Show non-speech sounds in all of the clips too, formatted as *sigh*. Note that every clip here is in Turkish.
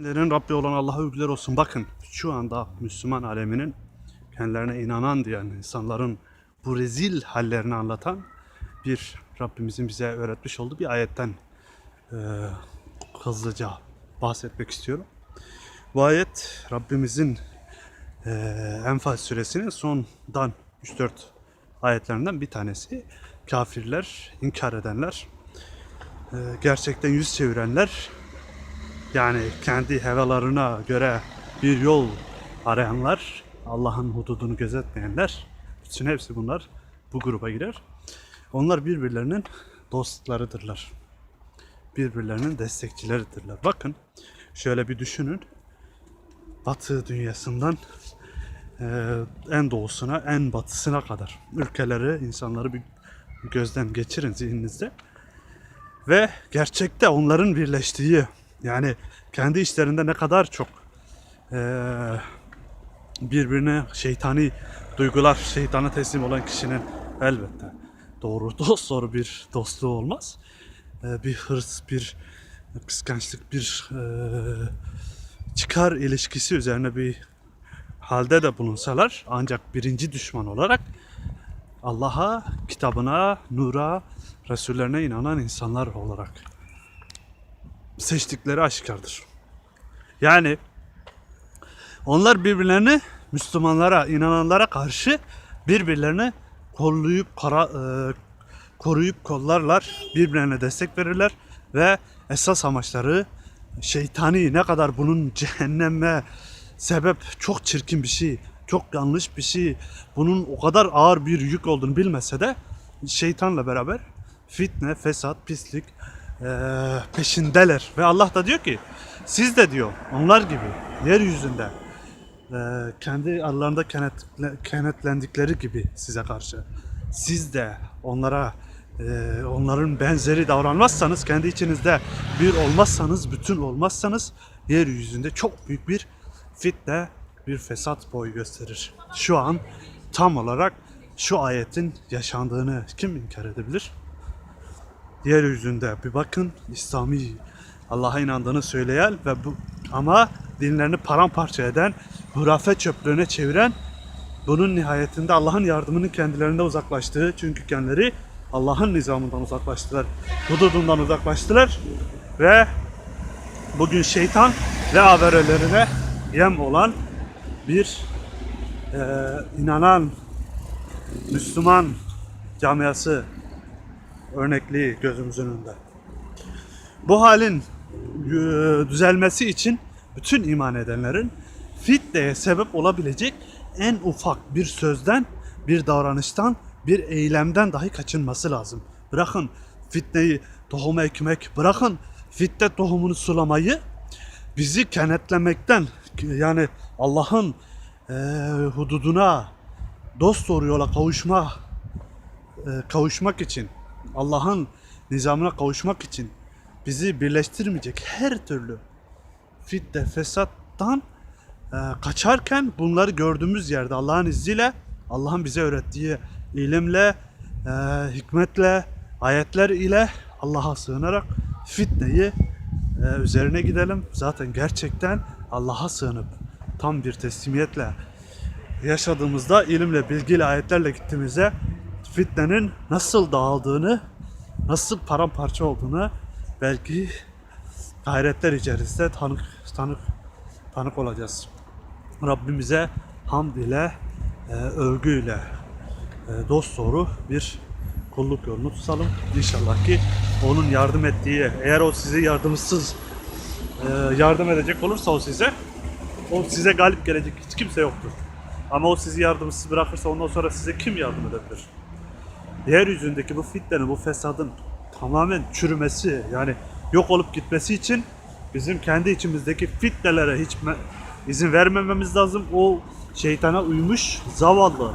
Lerin Rabbi olan Allah'a övgüler olsun. Bakın şu anda Müslüman aleminin kendilerine inanan diyen insanların bu rezil hallerini anlatan bir Rabbimizin bize öğretmiş olduğu bir ayetten eee, hızlıca bahsetmek istiyorum. Bu ayet Rabbimizin eee Enfal suresinin sondan 3-4 ayetlerinden bir tanesi. Kafirler, inkar edenler, eee, gerçekten yüz çevirenler yani kendi hevalarına göre bir yol arayanlar, Allah'ın hududunu gözetmeyenler, bütün hepsi bunlar bu gruba girer. Onlar birbirlerinin dostlarıdırlar. Birbirlerinin destekçileridirler. Bakın şöyle bir düşünün. Batı dünyasından eee, en doğusuna, en batısına kadar ülkeleri, insanları bir gözden geçirin zihninizde ve gerçekte onların birleştiği yani kendi işlerinde ne kadar çok eee, birbirine şeytani duygular, şeytana teslim olan kişinin elbette doğru dost *laughs* doğru bir dostluğu olmaz. Eee, bir hırs, bir kıskançlık, bir eee, çıkar ilişkisi üzerine bir halde de bulunsalar ancak birinci düşman olarak Allah'a, kitabına, nura, Resullerine inanan insanlar olarak seçtikleri aşikardır. Yani onlar birbirlerini Müslümanlara, inananlara karşı birbirlerini kollayıp kara, e, koruyup kollarlar, birbirlerine destek verirler ve esas amaçları şeytani ne kadar bunun cehenneme sebep çok çirkin bir şey, çok yanlış bir şey, bunun o kadar ağır bir yük olduğunu bilmese de şeytanla beraber fitne, fesat, pislik eee, peşindeler. Ve Allah da diyor ki siz de diyor onlar gibi yeryüzünde eee, kendi aralarında kenetle, kenetlendikleri gibi size karşı siz de onlara eee, onların benzeri davranmazsanız kendi içinizde bir olmazsanız bütün olmazsanız yeryüzünde çok büyük bir fitne bir fesat boy gösterir. Şu an tam olarak şu ayetin yaşandığını kim inkar edebilir? Yeryüzünde bir bakın İslami Allah'a inandığını söyleyen ve bu ama dinlerini paramparça eden, hurafe çöplüğüne çeviren bunun nihayetinde Allah'ın yardımının kendilerinde uzaklaştığı çünkü kendileri Allah'ın nizamından uzaklaştılar. Hududundan uzaklaştılar ve bugün şeytan ve haberlerine yem olan bir eee, inanan Müslüman camiası örnekliği gözümüzün önünde. Bu halin e, düzelmesi için bütün iman edenlerin fitneye sebep olabilecek en ufak bir sözden, bir davranıştan, bir eylemden dahi kaçınması lazım. Bırakın fitneyi tohum ekmek, bırakın fitne tohumunu sulamayı bizi kenetlemekten yani Allah'ın e, hududuna dost doğru yola kavuşma e, kavuşmak için, Allah'ın nizamına kavuşmak için bizi birleştirmeyecek her türlü fitne, fesattan e, kaçarken bunları gördüğümüz yerde Allah'ın izniyle, Allah'ın bize öğrettiği ilimle, e, hikmetle, ayetler ile Allah'a sığınarak fitneyi e, üzerine gidelim. Zaten gerçekten Allah'a sığınıp tam bir teslimiyetle yaşadığımızda ilimle, bilgiyle, ayetlerle gittiğimizde fitnenin nasıl dağıldığını, nasıl paramparça olduğunu belki gayretler içerisinde tanık tanık tanık olacağız. Rabbimize hamd ile, e, övgüyle e, dost doğru bir kulluk yolunu tutalım. İnşallah ki onun yardım ettiği, eğer o sizi yardımsız e, yardım edecek olursa o size, o size galip gelecek hiç kimse yoktur. Ama o sizi yardımsız bırakırsa ondan sonra size kim yardım edebilir? Yeryüzündeki bu fitnenin, bu fesadın tamamen çürümesi yani yok olup gitmesi için bizim kendi içimizdeki fitnelere hiç izin vermememiz lazım. O şeytana uymuş zavallı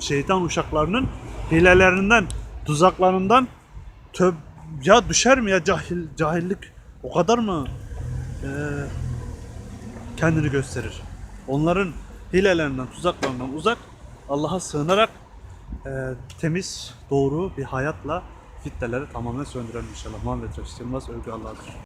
şeytan uşaklarının hilelerinden, tuzaklarından töb ya düşer mi ya cahil cahillik o kadar mı eee, kendini gösterir. Onların hilelerinden, tuzaklarından uzak Allah'a sığınarak eee, temiz, doğru bir hayatla fitneleri tamamen söndürelim inşallah. Muhammed Resul Yılmaz övgü Allah'dır.